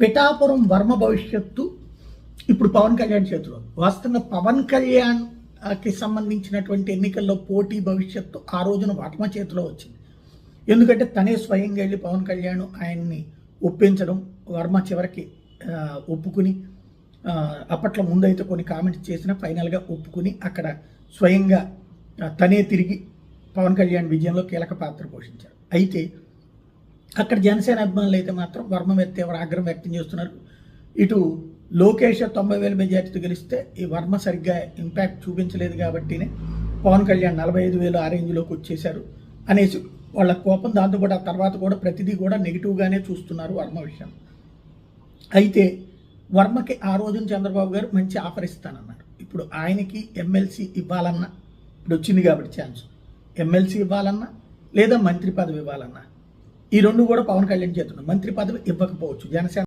పిఠాపురం వర్మ భవిష్యత్తు ఇప్పుడు పవన్ కళ్యాణ్ చేతిలో. వస్తున్న పవన్ కళ్యాణ్కి సంబంధించినటువంటి ఎన్నికల్లో పోటీ భవిష్యత్తు ఆ రోజున వర్మ చేతిలో వచ్చింది. ఎందుకంటే తనే స్వయంగా వెళ్ళి పవన్ కళ్యాణ్ ఆయన్ని ఒప్పించడం వర్మ చివరికి ఒప్పుకుని అప్పట్లో ముందైతే కొన్ని కామెంట్స్ చేసిన ఫైనల్గా ఒప్పుకుని అక్కడ స్వయంగా తనే తిరిగి పవన్ కళ్యాణ్ విజయంలో కీలక పాత్ర పోషించారు. అయితే అక్కడ జనసేన అభిమానులు అయితే మాత్రం వర్మ మీద తీవ్ర ఆగ్రహం వ్యక్తం చేస్తున్నారు. ఇటు లోకేష్ తొంభై వేల మెజార్టీతో గెలిస్తే ఈ వర్మ సరిగ్గా ఇంపాక్ట్ చూపించలేదు కాబట్టినే పవన్ కళ్యాణ్ నలభై ఐదు వేలు ఆ రేంజ్లోకి వచ్చేశారు అనేసి వాళ్ళ కోపం దాంతోపాటు ఆ తర్వాత కూడా ప్రతిదీ కూడా నెగిటివ్గానే చూస్తున్నారు వర్మ విషయం. అయితే వర్మకి ఆ రోజున చంద్రబాబు గారు మంచి ఆఫర్ ఇస్తానన్నారు. ఇప్పుడు ఆయనకి ఎమ్మెల్సీ ఇవ్వాలన్నా ఇప్పుడు వచ్చింది కాబట్టి ఛాన్స్ ఎమ్మెల్సీ ఇవ్వాలన్నా లేదా మంత్రి పదవి ఇవ్వాలన్నా ఈ రెండు కూడా పవన్ కళ్యాణ్ చేతున్నారు మంత్రి పదవి ఇవ్వకపోవచ్చు. జనసేన